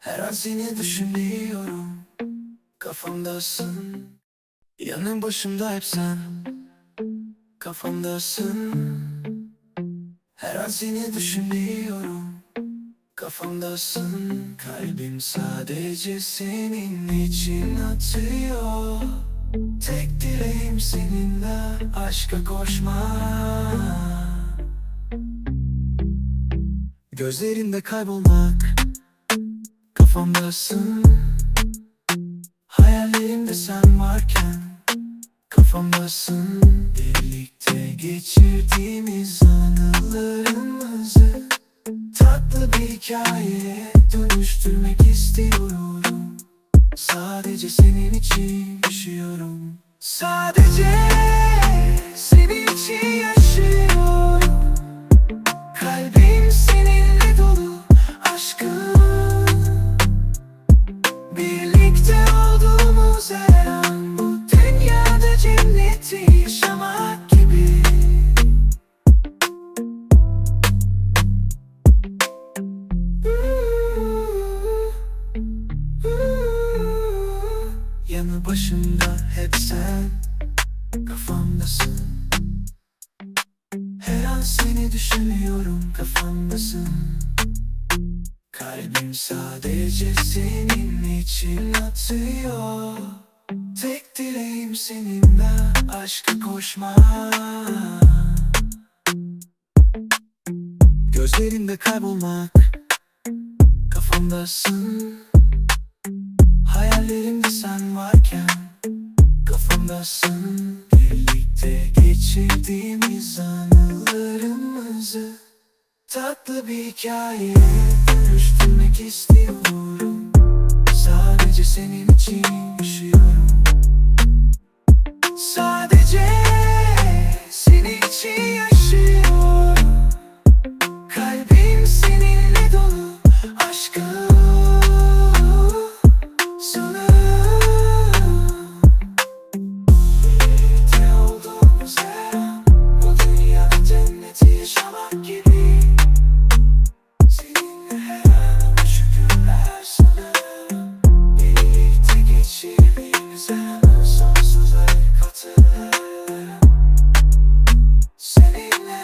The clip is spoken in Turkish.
Her an seni düşünüyorum. Kafamdasın. Yanın başımda hep sen. Kafamdasın. Her an seni düşünüyorum. Kafamdasın. Kalbim sadece senin için atıyor. Tek dileğim seninle aşka koşmak Gözlerinde kaybolmak Kafamdasın. Hayallerimde sen varken Kafamdasın. Birlikte geçirdiğimiz anılarımızı Tatlı bir hikayeye dönüştürmek istiyorum. Sadece senin için yaşıyorum. Sadece senin için yaşıyorum Yanı başımda hep sen Kafamdasın. Her an seni düşünüyorum kafamdasın. Kalbim sadece senin için atıyor. Tek dileğim seninle aşka koşmak. Gözlerinde kaybolmak. Kafamdasın Hayallerimde sen varken Kafamdasın. Birlikte geçirdiğimiz anılarımızı Tatlı bir hikaye. Dönüştürmek istiyorum. Sadece senin Sensin sonsuz hakikati Seninle